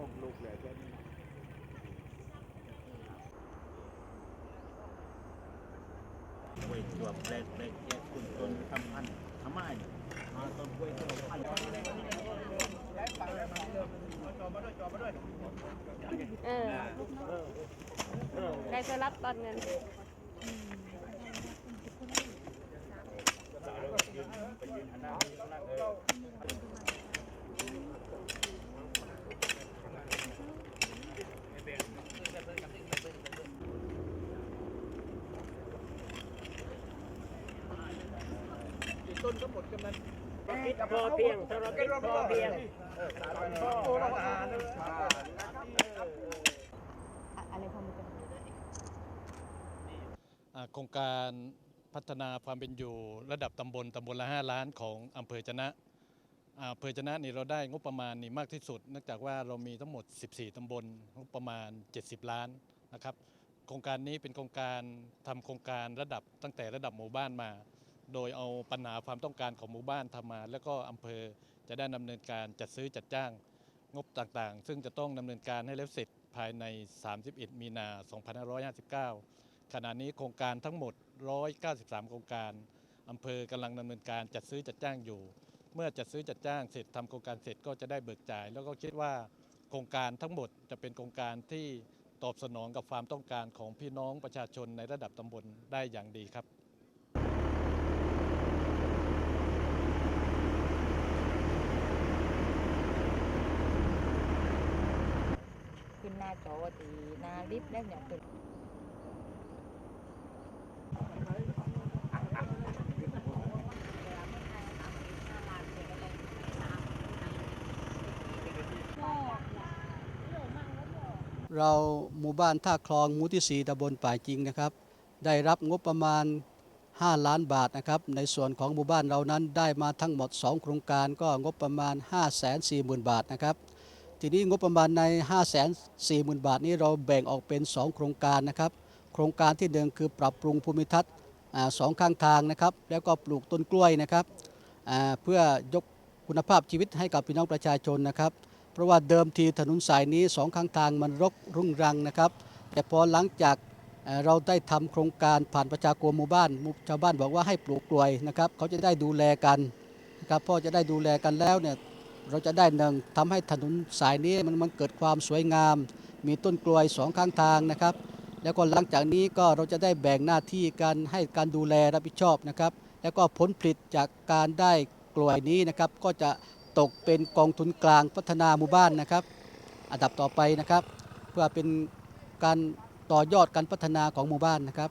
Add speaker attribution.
Speaker 1: ที่อมลูกเลยแค่นี้
Speaker 2: กล้วยตัวแปลกแปลกแยกคุณต้นทำพันทำไมมาต้นกล้วยต้นพันธุ์
Speaker 3: เออใครจะรับตอนเงิน
Speaker 1: ต้นก็หมดกันนั้น
Speaker 4: คิดพอเพียงธุรกิจพอเพียง
Speaker 1: โอ้ราคาเลย
Speaker 3: อะไรพอมันจะ
Speaker 5: อ่าโครงการพัฒนาความเป็นอยู่ระดับตำบลตำบลละ 5 ล้านของอำเภอจะนะอ่าอำเภอจะนะนี่เราได้งบประมาณนี่มากที่สุดเนื่องจากว่าเรามีทั้งหมด 14 ตำบลงบประมาณ 70 ล้านนะครับ โครงการนี้เป็นโครงการทำโครงการระดับตั้งแต่ระดับหมู่บ้านมา โดยเอาปัญหาความต้องการของหมู่บ้านทำมา แล้วก็อำเภอจะได้ดำเนินการจัดซื้อจัดจ้างงบต่างๆ ซึ่งจะต้องดำเนินการให้แล้วเสร็จภายใน 31 มีนา 2559 ขณะนี้โครงการทั้งหมด 193 โครงการอำเภอกำลังดำเนินการจัดซื้อจัดจ้างอยู่ เมื่อจัดซื้อจัดจ้างเสร็จทำโครงการเสร็จก็จะได้เบิกจ่าย แล้วก็คิดว่าโครงการทั้งหมดจะเป็นโครงการที่ตอบสนองกับความต้องการของพี่น้องประชาชนในระดับตำบลได้อย่างดีครับ
Speaker 6: นหน้าจอตีนาลิฟต์แล้วเนี่ยขึ้น
Speaker 7: เราหมู่บ้านท่าคลองหมู่ที่ 4ตำบลป่ายจริงนะครับ ได้รับงบประมาณ 5 ล้านบาทนะครับ ในส่วนของหมู่บ้านเรานั้นได้มาทั้งหมด 2 โครงการก็งบประมาณ 5 4 0 0 0 0 บาทนะครับ ทีนี้งบประมาณใน 5 4 0 0 0 0 บาทนี้เราแบ่งออกเป็น 2 โครงการนะครับ โครงการที่หนึ่งคือปรับปรุงภูมิทัศน์สองข้างทางนะครับ แล้วก็ปลูกต้นกล้วยนะครับเพื่อยกคุณภาพชีวิตให้กับพี่น้องประชาชนนะครับ เพราะว่าเดิมทีถนนสายนี้สองข้างทางมันรกรุ่งรังนะครับ แต่พอหลังจากเราได้ทำโครงการผ่านประชาคมหมู่บ้านชาวบ้านบอกว่าให้ปลูกกล้วยนะครับ เขาจะได้ดูแลกันนะครับพ่อจะได้ดูแลกันแล้วเนี่ย เราจะได้หนึ่งทำให้ถนนสายนี้มันมันเกิดความสวยงาม มีต้นกล้วยสองข้างทางนะครับ แล้วก็หลังจากนี้ก็เราจะได้แบ่งหน้าที่กันให้การดูแลรับผิดชอบนะครับ แล้วก็ผลผลิตจากการได้กล้วยนี้นะครับ ก็จะตกเป็นกองทุนกลางพัฒนาหมู่บ้านนะครับ อันดับต่อไปนะครับ เพื่อเป็นการต่อยอดการพัฒนาของหมู่บ้านนะครับ